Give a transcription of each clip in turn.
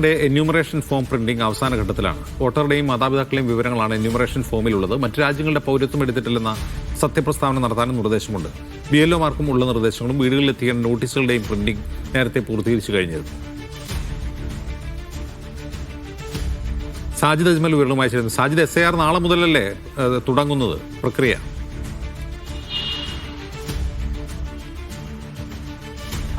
ന്റെ enumeration form printing അവസാന ഘട്ടത്തിലാണ്. വോട്ടറുടെയും മാതാപിതാക്കളെയും വിവരങ്ങളാണ് എന്യൂമറേഷൻ ഫോമിലുള്ളത് മറ്റ് രാജ്യങ്ങളുടെ പൗരത്വം എടുത്തിട്ടില്ലെന്ന സത്യപ്രസ്താവന നടത്താനും നിർദ്ദേശമുണ്ട്. ബി എൽ ഒമാർക്കും ഉള്ള നിർദ്ദേശങ്ങളും വീടുകളിൽ എത്തിക്കേണ്ട നോട്ടീസുകളുടെയും പ്രിന്റിംഗ് നേരത്തെ പൂർത്തീകരിച്ചു കഴിഞ്ഞിരുന്നു. സാജിദ് അജ്മൽ വിവരങ്ങളുമായി സാജിദ് എസ് നാളെ മുതലല്ലേ തുടങ്ങുന്നത് പ്രക്രിയ?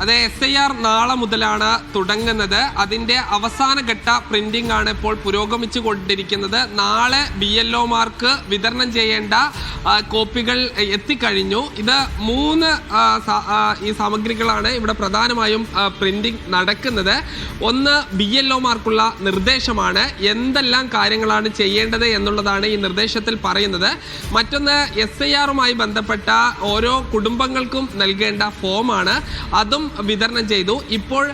അതെ എസ് ഐ ആർ നാളെ മുതലാണ് തുടങ്ങുന്നത്. അതിന്റെ അവസാന ഘട്ട പ്രിന്റിംഗ് ആണ് ഇപ്പോൾ പുരോഗമിച്ചു കൊണ്ടിരിക്കുന്നത് നാളെ ബി എൽ ഒമാർക്ക് വിതരണം ചെയ്യേണ്ട കോപ്പികൾ എത്തിക്കഴിഞ്ഞു. ഇത് മൂന്ന് ഈ സാമഗ്രികളാണ് ഇവിടെ പ്രധാനമായും പ്രിന്റിംഗ് നടക്കുന്നത്. ഒന്ന് ബി എൽ ഒമാർക്കുള്ള നിർദ്ദേശമാണ്. എന്തെല്ലാം കാര്യങ്ങളാണ് ചെയ്യേണ്ടത് എന്നുള്ളതാണ് ഈ നിർദ്ദേശത്തിൽ പറയുന്നത്. മറ്റൊന്ന് എസ് ഐ ആറുമായി ബന്ധപ്പെട്ട ഓരോ കുടുംബങ്ങൾക്കും നൽകേണ്ട ഫോമാണ്. അതും വിതരണം ചെയ്തു. ഇപ്പോൾ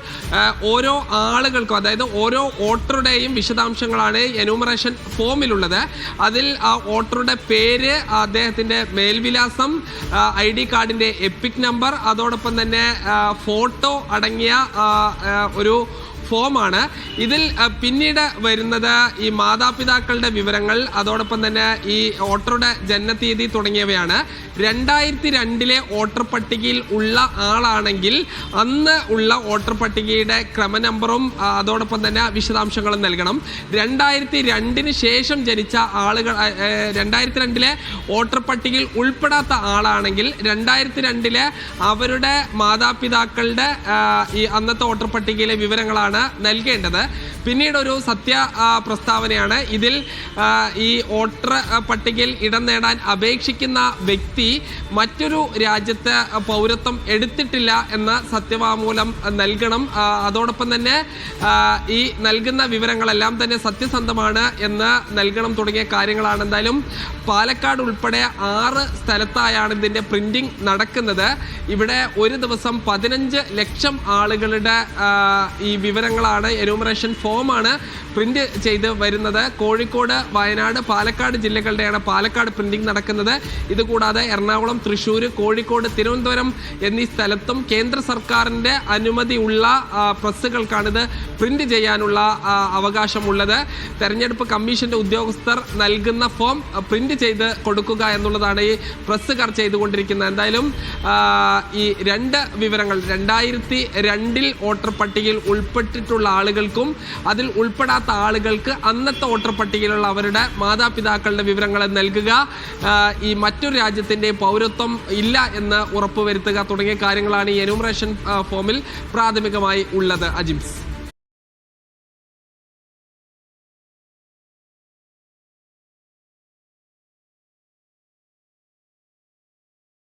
ഓരോ ആളുകൾക്കും അതായത് ഓരോ ഓട്ടറുടെയും വിശദാംശങ്ങളാണ് എന്യൂമറേഷൻ ഫോമിലുള്ളത് അതിൽ ആ ഓട്ടറുടെ പേര് അദ്ദേഹത്തിന്റെ മേൽവിലാസം ഐ ഡി കാർഡിന്റെ എപ്പിക് നമ്പർ അതോടൊപ്പം തന്നെ ഫോട്ടോ അടങ്ങിയ ഒരു ഫോമാണ് ഇതിൽ പിന്നീട് വരുന്നത് ഈ മാതാപിതാക്കളുടെ വിവരങ്ങൾ അതോടൊപ്പം തന്നെ ഈ വോട്ടറുടെ ജനനതീയതി തുടങ്ങിയവയാണ്. രണ്ടായിരത്തി രണ്ടിലെ വോട്ടർ പട്ടികയിൽ ഉള്ള ആളാണെങ്കിൽ അന്ന് ഉള്ള വോട്ടർ പട്ടികയുടെ ക്രമ നമ്പറും അതോടൊപ്പം തന്നെ വിശദാംശങ്ങളും നൽകണം. രണ്ടായിരത്തി രണ്ടിന് ശേഷം ജനിച്ച ആളുകൾ രണ്ടായിരത്തി രണ്ടിലെ വോട്ടർ പട്ടികയിൽ ഉൾപ്പെടാത്ത ആളാണെങ്കിൽ രണ്ടായിരത്തി രണ്ടിലെ അവരുടെ മാതാപിതാക്കളുടെ ഈ അന്നത്തെ വോട്ടർ പട്ടികയിലെ വിവരങ്ങളാണ് നൽകേണ്ടത്. പിന്നീട് ഒരു സത്യ പ്രസ്താവനയാണ്. ഇതിൽ ഈ വോട്ടർ പട്ടികയിൽ ഇടം നേടാൻ അപേക്ഷിക്കുന്ന വ്യക്തി മറ്റൊരു രാജ്യത്ത് പൗരത്വം എടുത്തിട്ടില്ല എന്ന സത്യവാങ്മൂലം നൽകണം. അതോടൊപ്പം തന്നെ ഈ നൽകുന്ന വിവരങ്ങളെല്ലാം തന്നെ സത്യസന്ധമാണ് എന്ന് നൽകണം തുടങ്ങിയ കാര്യങ്ങളാണ്. എന്തായാലും പാലക്കാട് ഉൾപ്പെടെ ആറ് സ്ഥലത്തായാണ് ഇതിന്റെ പ്രിന്റിംഗ് നടക്കുന്നത്. ഇവിടെ ഒരു ദിവസം പതിനഞ്ച് ലക്ഷം ആളുകളുടെ ഈ വിവരങ്ങളാണ് എന്യൂമറേഷൻ ഫോമാണ് പ്രിന്റ് ചെയ്ത് വരുന്നത്. കോഴിക്കോട് വയനാട് പാലക്കാട് ജില്ലകളുടെയാണ് പാലക്കാട് പ്രിന്റിംഗ് നടക്കുന്നത്. ഇതുകൂടാതെ എറണാകുളം തൃശ്ശൂർ കോഴിക്കോട് തിരുവനന്തപുരം എന്നീ സ്ഥലത്തും കേന്ദ്ര സർക്കാരിന്റെ അനുമതിയുള്ള പ്രസ്സുകൾക്കാണിത് പ്രിന്റ് ചെയ്യാനുള്ള അവകാശമുള്ളത്. തെരഞ്ഞെടുപ്പ് കമ്മീഷന്റെ ഉദ്യോഗസ്ഥർ നൽകുന്ന ഫോം പ്രിന്റ് ചെയ്ത് കൊടുക്കുക എന്നുള്ളതാണ് ഈ പ്രസ്സുകാർ ചെയ്തുകൊണ്ടിരിക്കുന്നത്. എന്തായാലും ഈ രണ്ട് വിവരങ്ങൾ രണ്ടായിരത്തി രണ്ടിൽ വോട്ടർ പട്ടികയിൽ ഉൾപ്പെട്ടിട്ടുള്ള ആളുകൾക്കും അതിൽ ഉൾപ്പെടാത്ത ആളുകൾക്ക് അന്നത്തെ വോട്ടർ പട്ടികയിലുള്ള അവരുടെ മാതാപിതാക്കളുടെ വിവരങ്ങൾ നൽകുക. ഈ മറ്റൊരു രാജ്യത്തിന്റെ പൗരത്വം ഇല്ല എന്ന് ഉറപ്പുവരുത്തുക തുടങ്ങിയ കാര്യങ്ങളാണ് ഈ എനുമറേഷൻ ഫോമിൽ പ്രാഥമികമായി ഉള്ളത്. അജിംസ്.